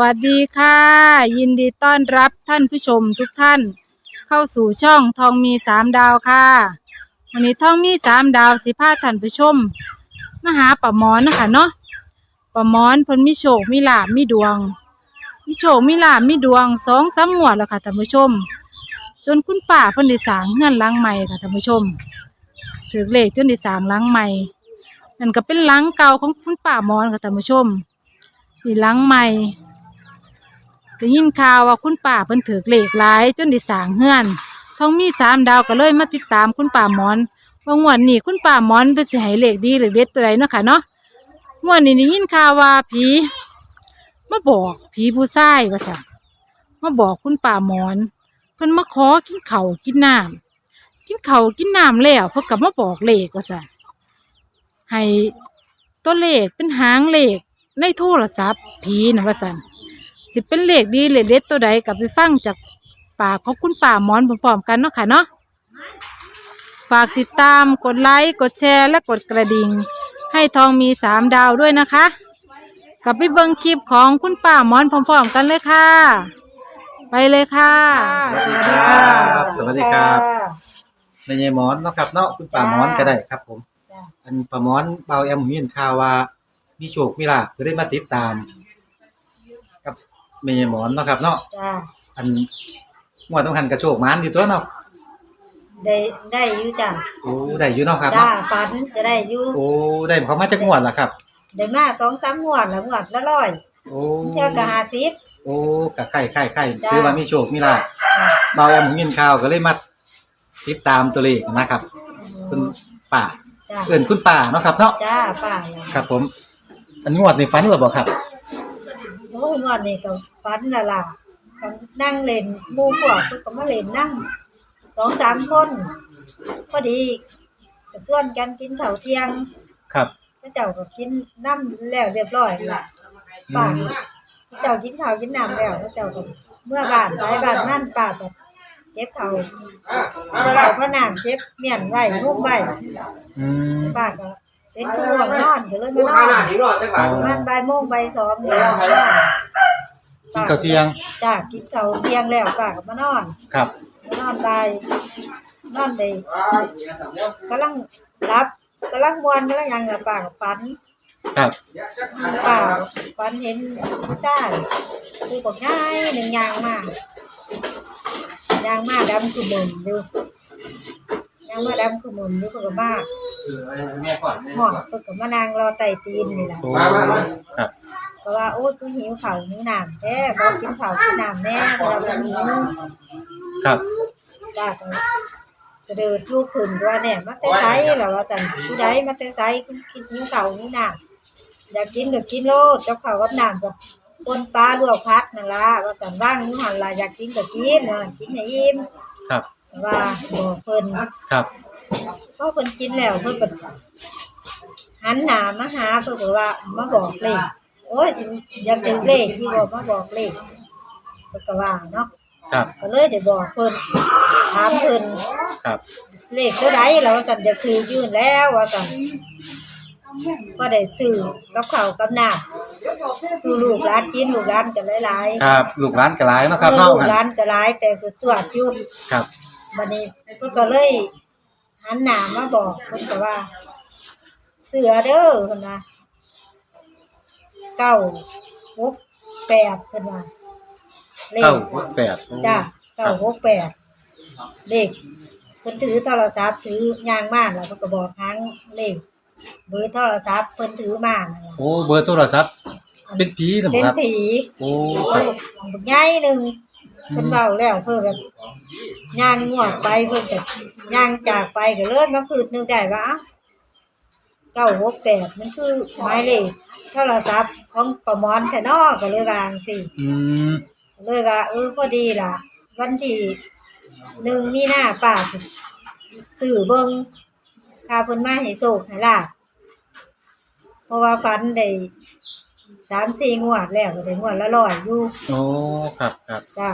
วัสดีค่ะ ยินดีต้อนรับท่านผู้ชมทุกท่าน เข้าสู่ช่องทองมีสามดาวค่ะ วันนี้ทองมีสามดาวสิพาท่านผู้ชมมาหาป่ามอนนะคะเนาะป่ามอนพนมีโชคมีลาบมีดวงมีโชคมีลาบมีดวงสองสามงวดแล้วค่ะท่านผู้ชม จนคุณป้าพนได้สางเงินหลังใหม่ค่ะท่านผู้ชมถือเลขจนได้สางหลังใหม่นั่นก็เป็นหลังเก่าของคุณป้ามอนค่ะท่านผู้ชมนี่หลังใหม่ ได้ยินข่าวว่าคุณป่าเพิ่นถือเลขหลายจนได้สร้างเฮือนทองมีสามดาวก็เลยมาติดตามคุณป่าหมอนว่างวดนี้คุณป่าหมอนเป็นสิให้เลขดีหรือเด็ดตัวใดเนาะค่ะเนาะงวดนี้ได้ยินข่าวว่าผีมาบอกผีผู้ชายว่าซั่นมาบอกคุณป่าหมอนเพิ่นมาขอกินเข้ากินน้ำกินเข้ากินน้ำแล้วเพิ่นก็มาบอกเลขว่าซั่นให้ตัวเลขเป็นหางเลขในโทรศัพท์ผีนะว่าซั่น สิเป็นเลขดีเลขเด็ดตัวใดกลับไปฟังจากปากของคุณป่าหมอนพร้อมๆกันเนาะค่ะเนาะฝากติดตามกดไลค์กดแชร์และกดกระดิ่ง ให้ทองมีสามดาวด้วยนะคะ กลับไปเบิ่งคลิปของคุณป่าหมอนพร้อมๆกันเลยค่ะ ไปเลยค่ะ สวัสดีครับสวัสดีครับในยายหมอนเนาะครับเนาะคุณป่าหมอนก็ได้ครับ ผม จ้ะ อันป่าหมอนเบาแอมผมยินข่าวว่ามีโชคมีลาภก็ได้มาติดตาม กับ แม่ยายหมอนเนาะครับเนาะจ้าอันงวดต้องหันกระโชคหมานอยู่ตัวเนาะได้ได้อยู่จ้าโอ้ได้อยู่เนาะครับจ้าเนาะฝันจะได้อยู่โอ้ได้เขามาจากงวดล่ะครับ ได้มาสองสามงวดแล้วงวดละร้อยโอ้เที่ยวกับห้าสิบ โอ้กะไข่ไข่ไข่จ้ะคือว่ามีโชคมีลาภเบาแอมผมยินข่าวก็เลยมาติดตามตัวเลขนะครับ คุณป่าจ้าเอิ้นคุณป่าเนาะครับเนาะจ้าป้าเนี่ยครับผม อันงวดในฝันหรือเปล่าครับโอ้ ยงวดนี่ก็ฝันละล่ะก็นั่งเล่นหมู่พวกเพิ่นก็มาเล่นนั่งสองสามคนพอดีก็ชวนกันกินข้าวเที่ยงครับ พระเจ้าก็กินน้ำแล้วเรียบร้อยล่ะอืป้ามพระเจ้ากินข้าวกินน้ำแล้วพระเจ้าก็เมื่อบ้านไปบ้านนั่นป้าก็เจ็บเขาเราพระนามเจ็บเมียนไว้นุ่มไว้อืมป้าก็เป็นคือห่วงนอนก็เลยมานอนประมาณบ่ายโมงบ่ายสองเนี่ย กินข้าวเที่ยง จ้ากินข้าวเที่ยงแล้วป้าก็มานอนครับ มานอนบ่ายนอนได้กำลังรับกำลังมวนกำลังหยังล่ะป้าก็ฝันครับ ป้าฝันเห็นผู้ชายคือบอกง่ายหนึ่งยางมากยางมาดำคือมุนอยู่ยางมาดำคือมุนอยู่เพิ่นก็มาห้องเพิ่นก็มานั่งรอไต่ตีนนี่ล่ะ โอ้ครับ ก็ว่าโอ้ยคือหิวข้าวหิวน้ำแท้บ่กินข้าวกินน้ำแน่เวลามันหิวครับป้าก็จะเดินลูกขึ้นว่าแน่มาแต่ไสล่ะว่าซั่นผู้ใดมาแต่ไสกินหิวข้าวหิวน้ำอยากกินก็กินโลดเจ้าข้าวกับน้ำกับปนปลาลวกผักนั่นล่ะว่าซั่นว่างอยู่หั่นล่ะอยากกินก็กินว่ากินให้อิ่มครับ ว่าบอกเพิ่น ครับพอเพิ่นกินแล้วเพิ่นก็หันหน้ามาหาเพิ่นก็ว่ามาบอกเลข โอ้ยสิอยากถึงเลขที่บอกมาบอกเลขเพิ่นก็ว่าเนาะครับ ก็เลยได้บอกเพิ่นถามเพิ่นครับ เลขเท่าใดแล้วว่าซั่นจะคือยื่นแล้วว่าซั่นก็ได้ซื้อกับข้าวกับน้ำสู่ลูกหลานกินลูกหลานกันหลายๆครับ ลูกร้านกระไรเนาะครับเออเนาะลูกหลานก็หลายแต่คือสวดอยู่ครับ บัดนี้เพิ่นก็เลยหันหน้ามาบอกเพิ่นก็ว่า เสือเด้อเพิ่นว่า เก้าหกแปดเพิ่นว่าเลขเก้าหกแปดจ้าเก้าหกแปดเลขเพิ่นถือโทรศัพท์ถือย่างมาแล้วเพิ่นก็บอกครั้งเลขเบอร์โทรศัพท์เพิ่นถือมานั่นล่ะโอ้เบอร์โทรศัพท์เป็นผีหรือเปเป็นล่าครับ ผีโอ้โอ้ครับบักใหญ่หนึงเพิ่นเว้าแล้วเพิ่นแบบย่างงวดไปเพิ่นก็ย่างจากไปก็เลยมาคืนนึกได้ว่าเก้าหกแปดมันคือหมายเลขโทรศัพท์ของประมอนแค่นอก็เลยวาจั่งสิอืมเลยว่าเออพอดีล่ะ วันที่หนึ่งมีหน้าป้าสิสื่อเบิ่งคาเพิ่นมาให้โศกให้ลาบเพราะว่าฟันได้สามสี่งวดแล้วก็ได้งวดละร้อยอยู่โอ้ครับครับจ้า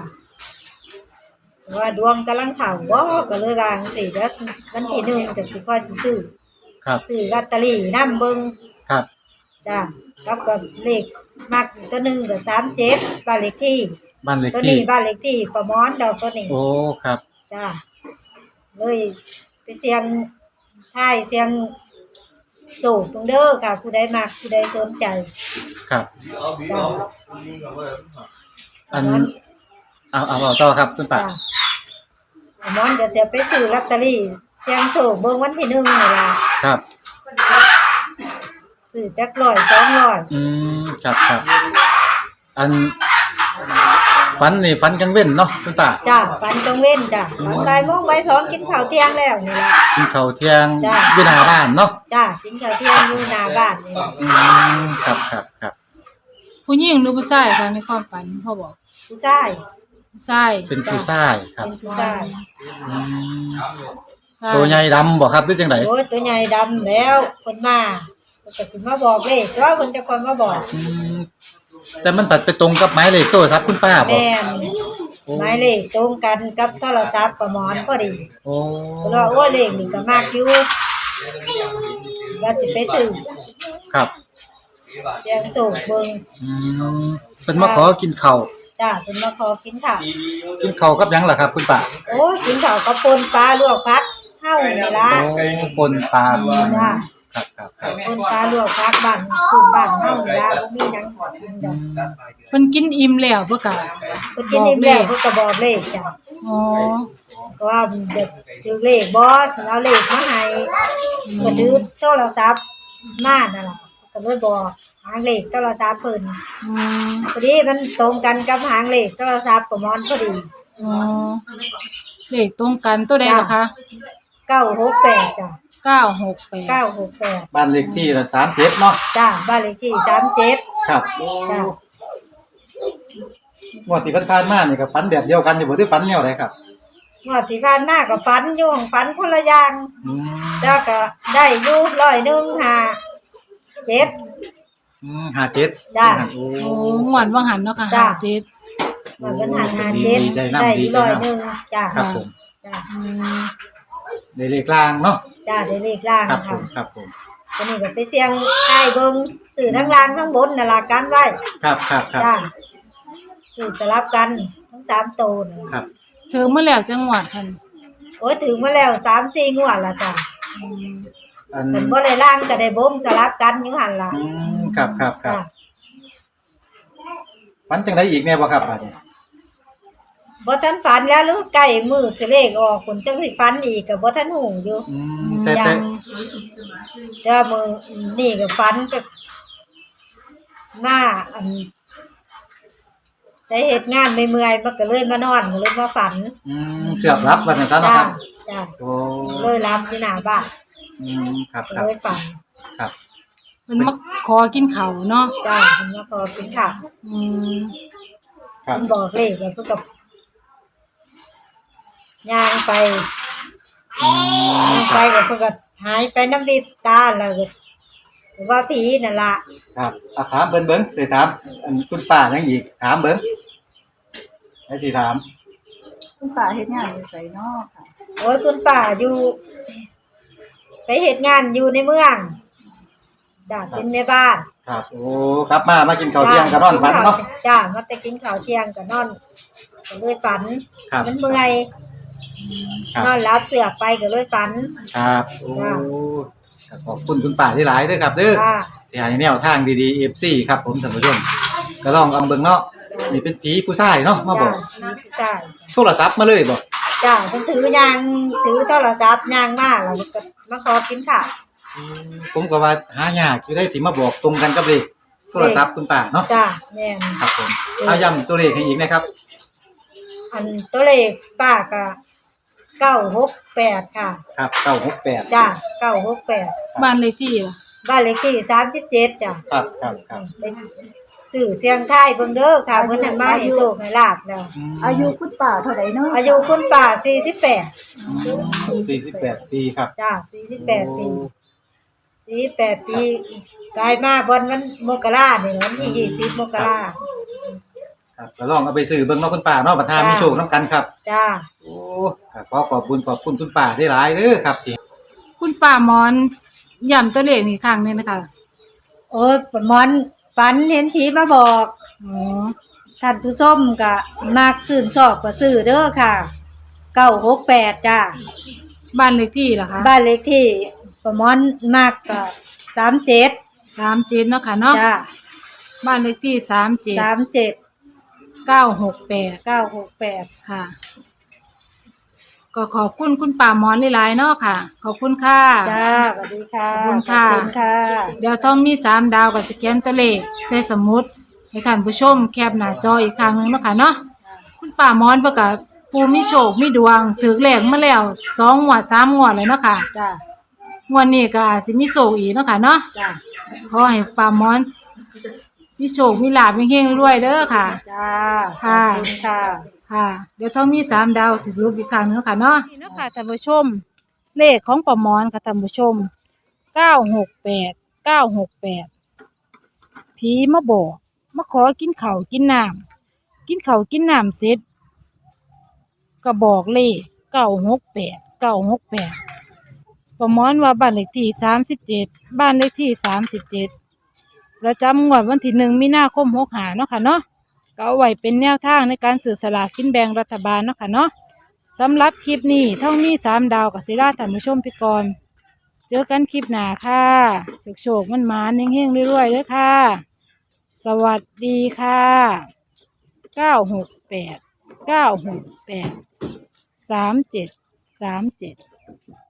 ว่าดวงกำลังเข่าบ่ก็เลยวาจั่งสิแล้ววันที่หนึ่งจะสิค่อยสิซื้อ ครับซื้อลอตเตอรี่นํเบิ่งครับจ้ากับกับเลขมักตัวหนึ่งกับสามเจ็ดบ้านเลขที่ บ้านเลขตัวที่ นี้บ้านเลขที่ประมอนเดาตัวนี้โอ้ครับ จ้าเลยไปเสียงท้ายเสียงสูบตรงเด้อค่ะผู้ใดมักผู้ใดสนใจครับ จ้าอันเอาเอาเอาต่อครับคุณป้าจ้าประมอนจะเสียไปซื้อลอตเตอรี่เสียงสูบเบิ่งวันที่หนึ่งนี่ล่ะครับซื้อจักร้อยสองร้อยอืมครับครับอันฝันนี่ฝันกลางเว้นเนาะคุณป้าจ้าฟันตรงเว้นจ้าฟันบ่ายโมงบ่ายสองกินข้าวเที่ยงแล้วนี่ล่ะ กินข้าวเที่ยงจ้ะ อยู่หน้าบ้านเนาะจ้ากินข้าวเที่ยงอยู่หน้าบ้านนี่ล่ะอืมครับครับครับ ผู้หญิงหรือผู้ชายคะในความฝันพ่อบอกผู้ชายผู้ชายเป็นผู้ชายครับเป็นผู้ชายอืม ชายตัวใหญ่ดำบ่ครับหรือจังไดโอ้ยตัวใหญ่ดำแล้วคนมาเพิ่นก็สิมาบอกเลขแต่ว่าเพิ่นจะคนมาบอก อืมแต่มันตัดไปตรงกับหมายเลขโทรศัพท์คุณป้าบ่แม่นหมายเลขตรงกันกับโทรศัพท์ประมอนพอดีโอ้เพิ่นว่าโอ้เลขนี่ก็มากอยู่ว่าสิไปซื้อครับเสียงสูบเบิ่งอืมเป็นมาขอกินข้าวจ้าเพิ่นมาขอกินข้าวกินข้าวกับหยังล่ะครับ คุณป้าโอ้ยกินข้าวกับปนปลาลวกผัก เฮานี่ล่ะโอ้ปนปลาจ้าครับครับครับปนปลาลวกผักบ้านคือบ้านเฮานี่ล่ะบ่มีหยังกินดอกเพิ่นกินอิ่มแล้วเพื่อกะเพิ่นกินอิ่มแล้วเพิ่นก็บอกเลขจ้ะอ๋อว่าเด็กถือเลขบ่สิเอาเลขมาให้เพิ่นถือโทรศัพท์มานั่นล่ะก็เลยบอกหางเลขโทรศัพท์เพิ่นอืมพอดีมันตรงกันกับหางเลขโทรศัพท์ประมอนพอดีอ๋อเลขตรงกันตัวใดล่ะคะ 968จ้ะเก้าหกแปด968บ้านเลขที่ละ37เนาะจ้ะบ้านเลขที่37ครับจ้ะงวดที่ผ่านๆมานี่ก็ฝันแบบเดียวกันอยู่บ่ได้ฝันแนวใดครับงวดที่ผ่านมาก็ฝันอยู่ของฝันคนละอย่างอืมแล้วก็ได้อยู่ร้อยหนึงห้าเจ็ด อืม57จ้ะ โอ้ โอ้หวานว่างหันเนาะค่ะจ้ะ ห้าเจ็ดมันเป็นหันห้าเจ็ดดีใจนำได้ดีอยู่ใจร้อยนำหนึงจ้ะครับผม จ้ะอืม ได้เลขกลางเนาะจ้าได้เลขล่างครับผค่ะมครับผมตัวนี้ก็ไปเสียงไอ้เบิ่งสื่อทั้งล่างทั้งบนน่ะล่ะกันไว้ครับครับครับจ้าสื่อสลับกันทั้งสามโตวน่ะครับเธอเมื่อแล้วจังหวัดคันโอ้ยถึงมาแล้วสามสี่งวดละจ้ะอืมอันเป็นบ่ได้ล่างก็ได้บ่มสลับกันอยู่หั่นล่ะอืมครับครับครับจ้าฝันจังไดอีกแน่บ่ครับบัดนี้ บ่ทันฝันแล้วหรือใกล้มือสิเลขออกคุณจังสิฝันอีกก็บ่ทันหูอยู่อืมแต่แต่ยังแต่ว่ามือนี่ก็ฝันก็หน้าอันได้เฮ็ดงานไม่เมื่อยมันก็เลยมานอนก็เลยมาฝันอืมเสือบรับว่าซั่นซะเนาะจ้าครับจ้าโอ้เลยรับที่หน้าบ้านอืมครับครับเลยฝันครับเพิ่นมาขอกินข้าวเนาะจ้าผมมาพอกินข้าวอืมครับผมบอกเลขแล้วเพื่อกับ ย่างไปอืมย่างคไปรับกับเพื่อกับหายไปน้ำดิบตาแล้วก็ว่าผีนั่นละครับอะถามเบิ่งเบิ่งสิถามอันคุณป้ายังอีก ถามเบิ่งให้สิถาม คุณป้าเฮ็ดงานอยู่ไสเนาะค่ะโอ้ยคุณป้าอยู่ ไปเหตุงานอยู่ในเมืองจ้าเป็นแม่บ้านครับ โอ้ครับมามากินข้าวเที่ยงก็นอนฝันเนาะ จ้ามาแต่กินข้าวเที่ยงก็นอนก็เลยฝันครับ มันเมื่อย ครับ นอนรับเสือกไปก็เลยฝัน ครับโอ้จ้ะครับขอบคุณคุณป้าที่หลายเด้อครับเด้อจ้าที่ให้แนวทางดีๆ FC ครับผมท่านผู้ชมก็ลองเอาเบิ่งเนาะนี่เป็นผีผู้ชายเนาะมาบอกจ้าผู้ชายโทรศัพท์มาเลยบ่จ้าเพิ่นถือยางถือโทรศัพท์ยางมาแล้วก็มาขอกินข้าวผมก็ว่าหายากอยู่ได้ที่มาบอกตรงกันกับเลขโทรศัพท์คุณป้าเนาะจ้าแม่น ครับผมเอาย้ำตัวเลขให้อีกนะครับ อันตัวเลขป้าก็ 968ค่ะครับ968จ้า968บ้านเลขที่ล่ะบ้านเลขที่37จ้าครับครับครับเป็นสื่อเสียงไทายเบิ่งเด้อค่ะเพิ่นให้มาให้โชคให้ลาบแล้วอายุคุณป้าเท่าใดเนาะอายุคุณป้า48 48ปีครับจ้า48ปี48ปีกลายมาวันวันมกราเนี่ยวันที่20มกราครับก็ลองเอาไปซื้อเบิ่งเนาะคุณป้าเนาะประธานจ้ะมีโชคนํกันครับ จ้าโอ้ ก็ขอขอบคุณขอบคุณคุณป้าได้หลายเด้อครับที่คุณป้ามอนย้ำตัวเลขนี่ครั้งหนึงนะคะโอ้ยปะมอนฝันเห็นผีมาบอกอ๋อท่านผู้ชมก็มากซื้อชอบก็ซื้อเด้อค่ะเก้าหกแปดจ้าบ้านเลขที่เหรอคะบ้านเลขที่ประมอนมากก็สามเจ็ดสามเจ็ดเนาะค่ะเนาะจ้าบ้านเลขที่สามเจ็ดสามเจ็ดเก้าหกแปดเก้าหกแปดค่ะ ก็ขอบคุณคุณป่าหมอนหลายๆเนาะค่ะ ขอบคุณค่ะ จ้าสวัสดีค่ะขอบคุณค่ะ ขอบคุณค่ะ เดี๋ยวต้องมีสามดาวกับสแกนตัวเลขใส่สมุดให้ท่านผู้ชมแคปหน้าจออีกครั้งหนึงเนาะค่ะเนาะคุณป่าหมอนเพื่อกับปูมีโชคมีดวงถือเลขมาแล้วสองงวดสามงวดเลยเนาะค่ะจ้า งวดนี้ก็อาจสิมีโชคอีกเนาะค่ะเนาะจ้า ขอให้ป่าหมอนมีโชคมีลาภมีเฮงรวยเด้อค่ะ จ้าค่ะขอบคุณค่ะ ค่ะ เดี๋ยวต้องมีสามดาวสิสรุปอีกครั้งหนึงค่ะเนาะ นี่เนาะค่ะท่านผู้ชม เลขของประมอนค่ะท่านผู้ชมเก้าหกแปดเก้าหกแปดผีมาบอกมาขอกินข้าวกินน้ำกินข้าวกินน้ำเสร็จก็บอกเลขเก้าหกแปดเก้าหกแปดประมอนว่าบ้านเลขที่สามสิบเจ็ดบ้านเลขที่สามสิบเจ็ดประจำงวดวันที่หนึ่งมีนาคมหกหาเนาะค่ะเนาะ ก็เอาไว้เป็นแนวทางในการสื่อสลากกินแบ่งรัฐบาลเนาะค่ะเนาะสำหรับคลิปนี้ท่องมีสามดาวกับศิลาท่านผู้ชมพิกรเจอกันคลิปหน้าค่ะโชคโชคมันมานเฮงๆรวยๆเลยค่ะ สวัสดีค่ะเก้าหกแปดเก้าหกแปดสามเจ็ดสามเจ็ด